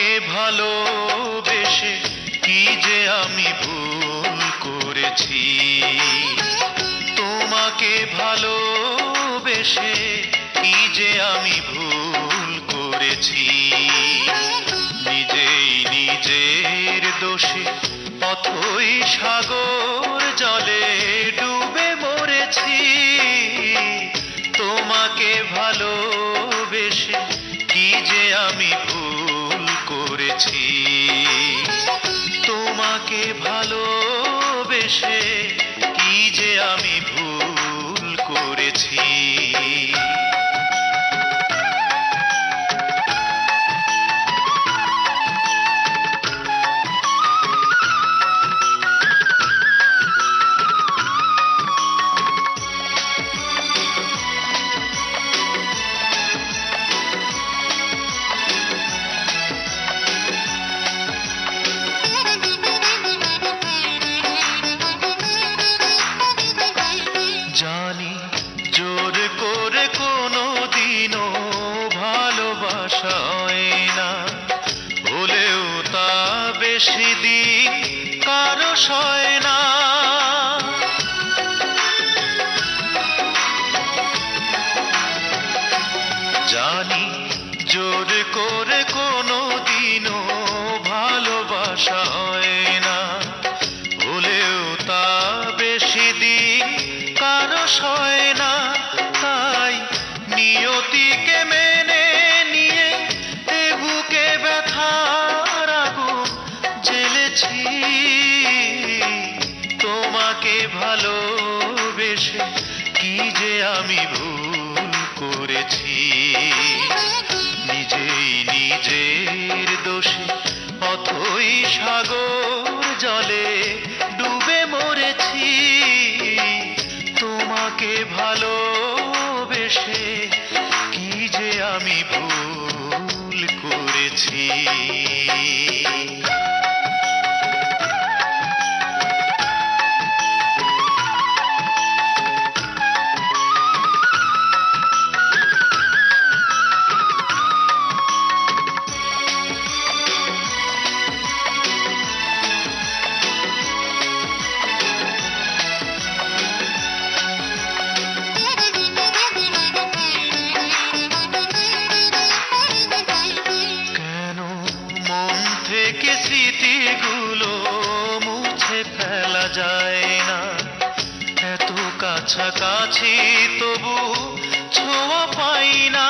তোমাকে ভালোবেসে কি যে আমি ভুল করেছি? তোমাকে ভালোবেসে কি যে আমি ভুল করেছি? নিজেই নিজের দোষে অথই সাগর জলে ডুবে মরেছি। তোমাকে ভালোবেসে কি যে আমি ভুল করেছি। তোমাকে ভালোবেসে কি যে আমি ভুল জোর করে কোনো দিনও ভালোবাসা হয় না। হলেও তা বেশি দিন কারও সয় না। জানি জোর করে কোনো দিনও ভালোবেসে কি যে আমি ভুল করেছি? নিজেই নিজের দোষে অথই সাগর জলে ডুবে মরেছি। তোমাকে ভালোবেসে স্মৃতিগুলো মুছে ফেলা যায় না। এত কাছাকাছি তবু ছোঁয়া পাই না।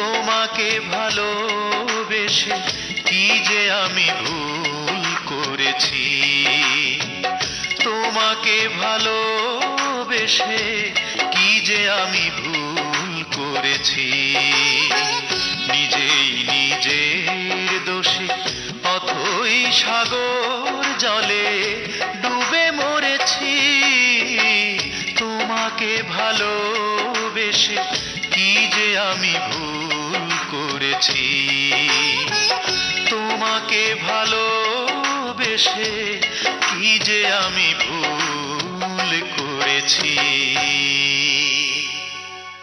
তোমাকে ভালোবেসে কি যে আমি ভুল করেছি? তোমাকে ভালোবেসে কি যে আমি ভুল করেছি? নিজেই নিজের দোষে অথই সাগর জলে ডুবে মরেছি। তোমাকে ভালোবেসে কি যে আমি ভুল করেছি। তোমাকে ভালোবেসে কি যে আমি ভুল করেছি।